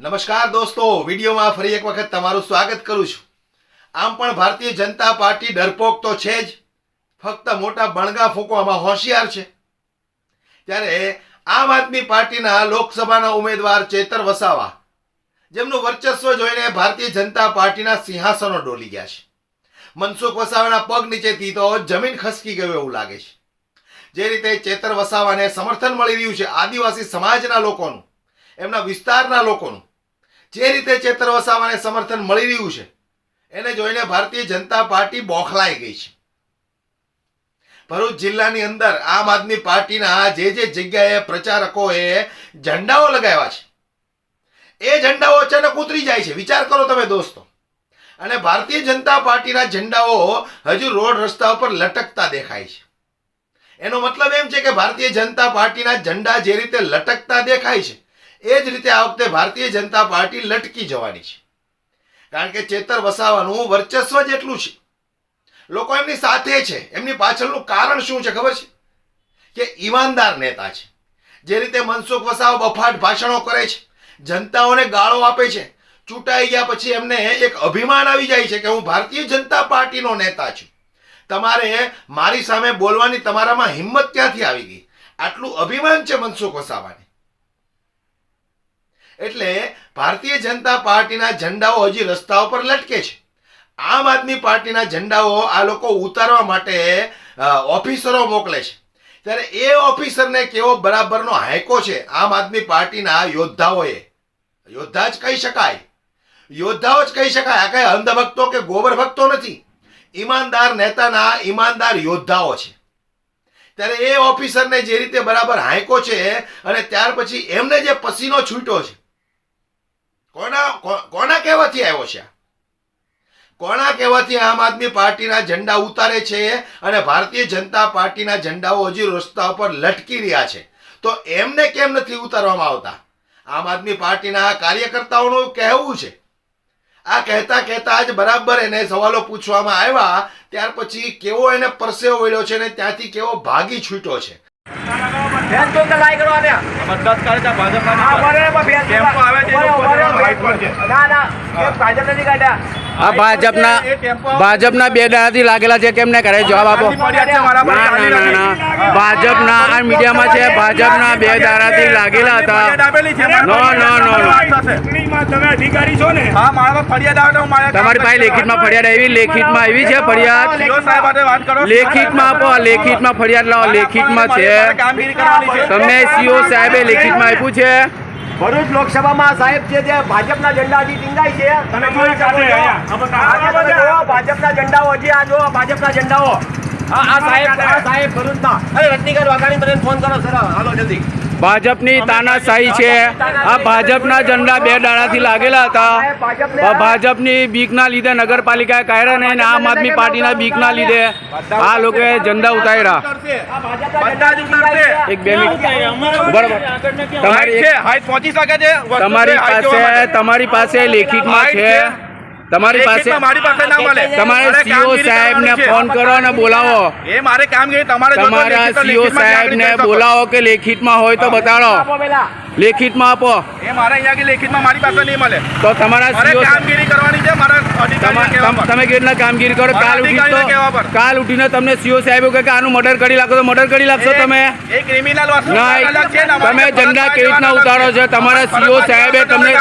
નમસ્કાર દોસ્તો, વિડીયોમાં ફરી એક વખત તમારું સ્વાગત કરું છું. આમ પણ ભારતીય જનતા પાર્ટી ડરપોક તો છે જ, ફક્ત મોટા બણગા ફૂંકવામાં હોશિયાર છે. ત્યારે આમ આદમી પાર્ટીના લોકસભાના ઉમેદવાર ચેતર વસાવા, જેમનું વર્ચસ્વ જોઈને ભારતીય જનતા પાર્ટીના સિંહાસનો ડોલી ગયા છે. મનસુખ વસાવાના પગ નીચેથી તો જમીન ખસકી ગયું એવું લાગે છે. જે રીતે ચેતર વસાવાને સમર્થન મળી રહ્યું છે આદિવાસી સમાજના લોકોનું એમના વિસ્તારના લોકોનું. જે રીતે ચેતર વસાવાને સમર્થન મળી રહ્યું છે, એને જોઈને ભારતીય જનતા પાર્ટી બોખલાઈ ગઈ છે. ભરૂચ જિલ્લાની અંદર આમ આદમી પાર્ટીના જે જે જગ્યાએ પ્રચારકોએ ઝંડાઓ લગાવ્યા છે, એ ઝંડાઓ અચાનક ઉતરી જાય છે. વિચાર કરો તમે દોસ્તો. અને ભારતીય જનતા પાર્ટીના ઝંડાઓ હજુ રોડ રસ્તા ઉપર લટકતા દેખાય છે. એનો મતલબ એમ છે કે ભારતીય જનતા પાર્ટીના ઝંડા જે રીતે લટકતા દેખાય છે એ જ રીતે આ વખતે ભારતીય જનતા પાર્ટી લટકી જવાની છે. કારણ કે ચેતર વસાવાનું વર્ચસ્વ જ એટલું છે. લોકો એમની સાથે છે. એમની પાછળનું કારણ શું છે ખબર છે? કે ઈમાનદાર નેતા છે. જે રીતે મનસુખ વસાવા બફાટ ભાષણો કરે છે. જનતાઓને ગાળો આપે છે. ચૂંટાઈ ગયા પછી એમને એક અભિમાન આવી જાય છે કે હું ભારતીય જનતા પાર્ટીનો નેતા છું. તમારે મારી સામે બોલવાની તમારામાં હિંમત ક્યાંથી આવી ગઈ? આટલું અભિમાન છે મનસુખ વસાવાને. એટલે ભારતીય જનતા પાર્ટીના ઝંડાઓ હજી રસ્તાઓ પર લટકે છે. આમ આદમી પાર્ટીના ઝંડાઓ આ લોકો ઉતારવા માટે ઓફિસરો મોકલે છે. ત્યારે એ ઓફિસરને કેવો બરાબરનો હાયકો છે આમ આદમી પાર્ટીના યોદ્ધાઓએ. યોદ્ધા જ કહી શકાય. યોદ્ધાઓ જ કહી શકાય. આ કઈ અંધભક્તો કે ગોબર ભક્તો નથી. ઈમાનદાર નેતાના ઈમાનદાર યોદ્ધાઓ છે. ત્યારે એ ઓફિસરને જે રીતે બરાબર હાંકો છે અને ત્યાર પછી એમને જે પસીનો છૂટ્યો છે કોના કોના કહેવાથી આવ્યો છે? કોના કહેવાથી આમ આદમી પાર્ટીના ઝંડા ઉતારે છે અને ભારતીય જનતા પાર્ટીના ઝંડાઓ હજી રસ્તા ઉપર લટકી રહ્યા છે? તો એમને કેમ નથી ઉતારવામાં આવતા? આમ આદમી પાર્ટીના કાર્યકર્તાઓનું કહેવું છે. આ કહેતા કહેતા જ બરાબર એને સવાલો પૂછવામાં આવ્યા ત્યાર પછી કેવો એને પરસેવો વળ્યો છે ને ત્યાંથી કેવો ભાગી છૂટ્યો છે? ફેન તો કરે ભાજપના આવે છે, આ ભાજપના ભાજપના બે દાડાથી લાગેલા છે કેમ ને કરે જવાબ આપો. ના ના ના ભાજપના આ મીડિયામાં છે ભાજપના બે દાડાથી લાગેલા હતા. નો, નો, નો, નો. વાત થશે. ચૂંટણીમાં તમે અધિકારી છો ને? હા મારા પર ફરિયાદ આવે તો હું મારા કામ તમારી પાસે. લેખિતમાં ફરિયાદ આવી? લેખિતમાં આવી છે ફરિયાદ? સીઓ સાહેબ સાથે વાત લેખિતમાં આપો લેખિતમાં ફરિયાદ લાવો. લેખિતમાં છે. તમને સીઓ સાહેબે લેખિતમાં આપ્યું છે? ભરૂચ લોકસભામાં સાહેબ છે જે ભાજપના ઝંડા હજી ટીંગાય છે તમે જોઈ શકો છો. ભાજપના ઝંડાઓ. હજી આ જો ભાજપના ઝંડાઓ. આ સાહેબ આ સાહેબ ભરૂચના અરે રત્નિકર વાઘાણી મને ફોન કરો સર. હાલો જલ્દી. ભાજપની તાનાશાહી છે. આ ભાજપના ઝંડા બે દાડાથી લાગેલા હતા. ભાજપની બીકના લીધે નગરપાલિકાએ કાયરા નહીં અને આમ આદમી પાર્ટીના બીકના લીધે આ લોકોએ ઝંડા ઉતાર્યા. એક બે મિનિટ. બરાબર. તમારી પાસે તમારી પાસે લેખિતમાં છે. તમારી પાસે મારી પાસે ના મળે? તમારે સીઓ સાહેબને ફોન કરો અને બોલાવો. એ મારે કામગીરી તમારે તમારા સીઓ સાહેબને. બોલાવો કે લેખિતમાં હોય તો બતાડો. પેલા. લેખિતમાં આપો. એ મારે અહીંયા આગળ લેખિતમાં મારી પાસે નહીં મળે. તો તમારા મારે કામગીરી કરવાની છે મારા અધિકારીને તમે કેવી રીતના કામગીરી કરો? કાલ ઉઠી અધિકારીને કહેવા પર. તો કાલ ઉઠીને તમને સીઓ સાહેબ કે આનું મર્ડર કરી નાખો તો મર્ડર કરી નાખશો તમે. એ ક્રિમિનલ વસ્તુ નહીં. અલગ છે ને, તમે ઝંડા કેવી રીતના ઉતારો છો. તમારા સીઓ સાહેબે તમને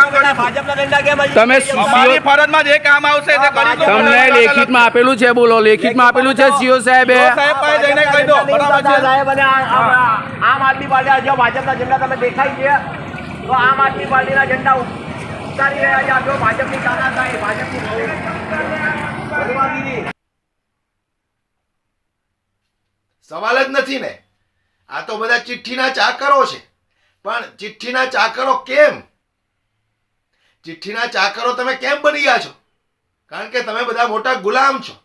તમે ફરજમાં જે કામ આવશે તમને લેખિતમાં આપેલું છે બોલો. લેખિતમાં આપેલું છે સીઓ સાહેબે. સાહેબ જઈને કહી દો. આદમી પાર્ટી આજે ભાજપના ઝંડા તમે દેખાય છે, તો આમ આદમી પાર્ટીના ઝંડા ઉતારી રહ્યા છે. આ જો ભાજપની થાય, ભાજપની સવાલ જ નથી ને. આ તો બધા ચિઠ્ઠીના ચાકરો છે. પણ ચિઠ્ઠીના ચાકરો કેમ? ચિઠ્ઠીના ચાકરો તમે કેમ બની ગયા છો? કારણ કે તમે બધા મોટા ગુલામ છો.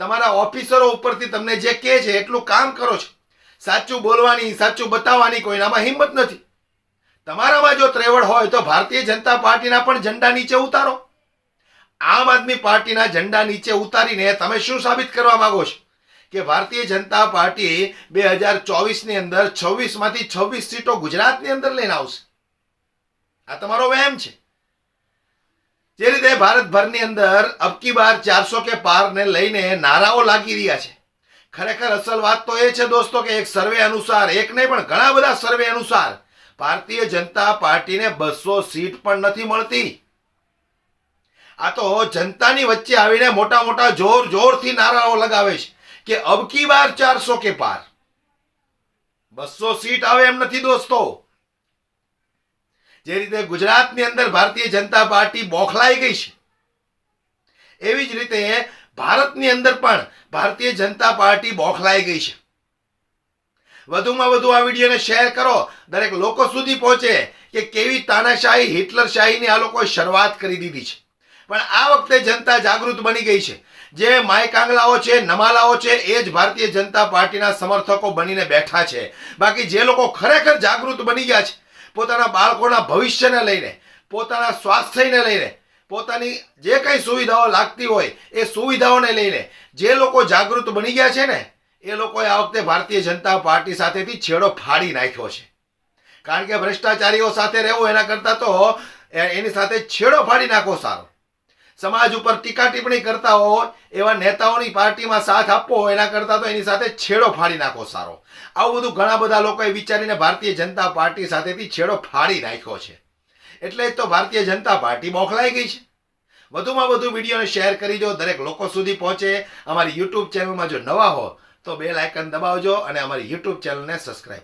તમારા ઓફિસરો ઉપરથી તમને જે કહે છે એટલું કામ કરો છો. સાચું બોલવાની, સાચું બતાવવાની કોઈનામાં હિંમત નથી. તમારામાં જો ત્રેવડ હોય તો ભારતીય જનતા પાર્ટીના પણ ઝંડા નીચે ઉતારો. આમ આદમી પાર્ટીના ઝંડા નીચે ઉતારીને તમે શું સાબિત કરવા માંગો છો? કે ભારતીય જનતા પાર્ટી બે હજાર ચોવીસની અંદર છવ્વીસમાંથી છવ્વીસ સીટો ગુજરાતની અંદર લઈને આવશે. આ તમારો વહેમ છે. જે રીતે ભારતભરની અંદર અબકી બાર ચારસો કે પારને લઈને નારાઓ લાગી રહ્યા છે. ખરેખર અસલ વાત તો એ છે દોસ્તો કે એક સર્વે અનુસાર, એક નહીં પણ ઘણા બધા સર્વે અનુસાર ભારતીય જનતા પાર્ટીને બસો સીટ પણ નથી મળતી. આ તો જનતાની વચ્ચે આવીને મોટા મોટા જોર જોરથી નારાઓ લગાવે છે કે અબકી બાર ચારસો કે પાર. બસો સીટ આવે એમ નથી દોસ્તો. જે રીતે ગુજરાતની અંદર ભારતીય જનતા પાર્ટી બોખલાઈ ગઈ છે. એવી જ રીતે ભારતની અંદર પણ ભારતીય જનતા પાર્ટી બોખલાઈ ગઈ છે. વધુમાં વધુ આ વિડીયોને શેર કરો. દરેક લોકો સુધી પહોંચે કે કેવી તાનાશાહી હિટલર શાહીની આ લોકોએ શરૂઆત કરી દીધી છે. પણ આ વખતે જનતા જાગૃત બની ગઈ છે. જે માય કાંગલાઓ છે, નમાલાઓ છે, એ જ ભારતીય જનતા પાર્ટીના સમર્થકો બનીને બેઠા છે. બાકી જે લોકો ખરેખર જાગૃત બની ગયા છે, પોતાના બાળકોના ભવિષ્યને લઈને, પોતાના સ્વાસ્થ્યને લઈને પોતાની જે કંઈ સુવિધાઓ લાગતી હોય એ સુવિધાઓને લઈને જે લોકો જાગૃત બની ગયા છે ને, એ લોકોએ આ વખતે ભારતીય જનતા પાર્ટી સાથેથી છેડો ફાડી નાખ્યો છે. કારણ કે ભ્રષ્ટાચારીઓ સાથે રહેવું એના કરતાં તો એની સાથે છેડો ફાડી નાખો સારો. સમાજ ઉપર ટીકા ટિપ્પણી કરતા હોય, એવા નેતાઓની પાર્ટીમાં સાથ આપવો એના કરતાં તો એની સાથે છેડો ફાડી નાખો સારો. આવું બધું ઘણા બધા લોકોએ વિચારીને ભારતીય જનતા પાર્ટી સાથેથી છેડો ફાડી નાખ્યો છે. એટલે જ તો ભારતીય જનતા પાર્ટી બોખલાઈ ગઈ છે. વધુમાં વધુ વિડીયોને શેર કરી દો. દરેક લોકો સુધી પહોંચે. અમારી યુટ્યુબ ચેનલમાં જો નવા હો, તો બે લાઇકન દબાવજો અને અમારી યુટ્યુબ ચેનલને સબસ્ક્રાઈબ